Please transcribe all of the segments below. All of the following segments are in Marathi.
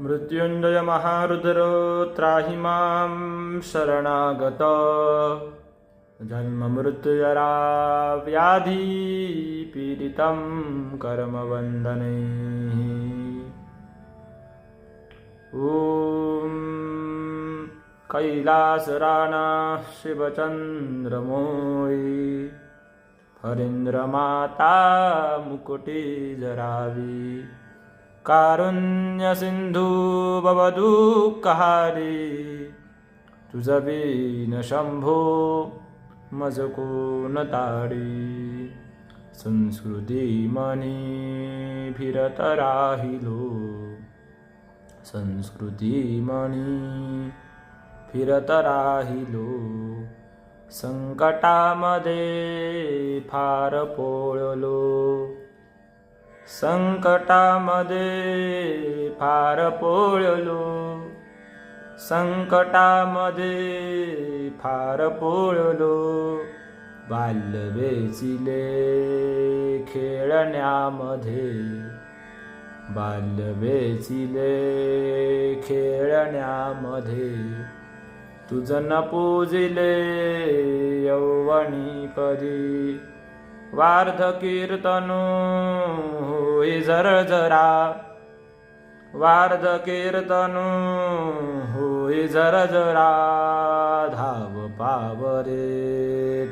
मृत्युञ्जयमहारुदरोत्राहि मां शरणागत। जन्ममृतजराव्याधीपीडितं कर्मवन्दनैः। ॐ कैलासराणा शिवचन्द्रमोयि फरीन्द्रमाता मुकुटीजरावी। कारुण्यसिन्धू भवदुःखहारी तुझवीन शंभो मज कोण ताडी संस्कृती मनी फिरत राहिलो संस्कृती मनी फिरत राहिलो संकटामध्ये फार पोळलो। संकटामध्ये फार पोळलो. संकटामध्ये फार पोळलो. बाल्य वेचिले खेळण्यामध्ये. बाल्य वेचिले खेळण्यामध्ये. तुझं न पूजिले यौवनी वार्ध कीर्तनू जर जरा। वारदकीर्तनू हु जरजरा पावरे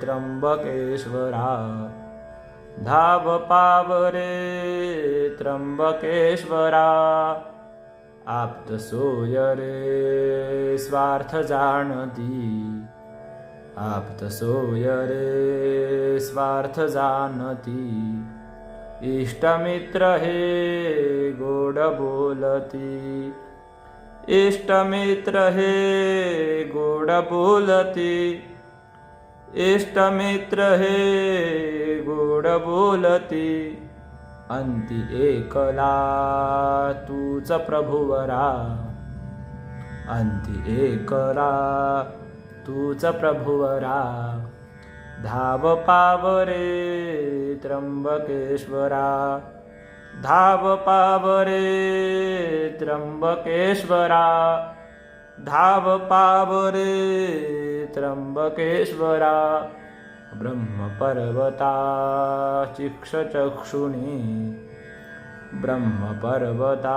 त्र्यंबकेश्वरा। धाव पाव्र्यंबकेश्वरा आप्त सोय स्वार्थ जाति आप्तसोय र स्वार्थ जानति। इष्टमित्र हे गोड बोलती. इष्टमित्र हे गोड बोलती. इष्टमित्र हे गोड बोलती. अंती एकला तूच प्रभुवरा. अंती एकला तूच प्रभुवरा. धाव पावरे त्र्यंबकेश्वरा. धाव पावरे त्र्यंबकेश्वरा. धाव पावरे त्र्यंबकेश्वरा. ब्रह्मपर्वता चिक्षचक्षुणी. ब्रह्मपर्वता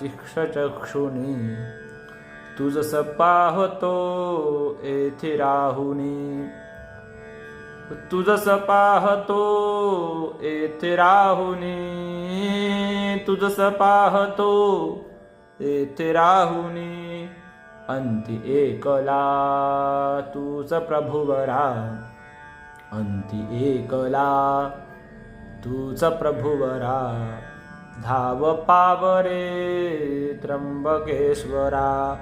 चिक्षचक्षुणी. तुझस पाहतो येथे राहुनी. तुझस पाहतो येथे राहुनी. तुझस पाहतो येथे राहुनी. अंती एकला तूच प्रभुवरा. अंती एकला तूच प्रभुवरा. धाव पावरे त्र्यंबकेश्वरा.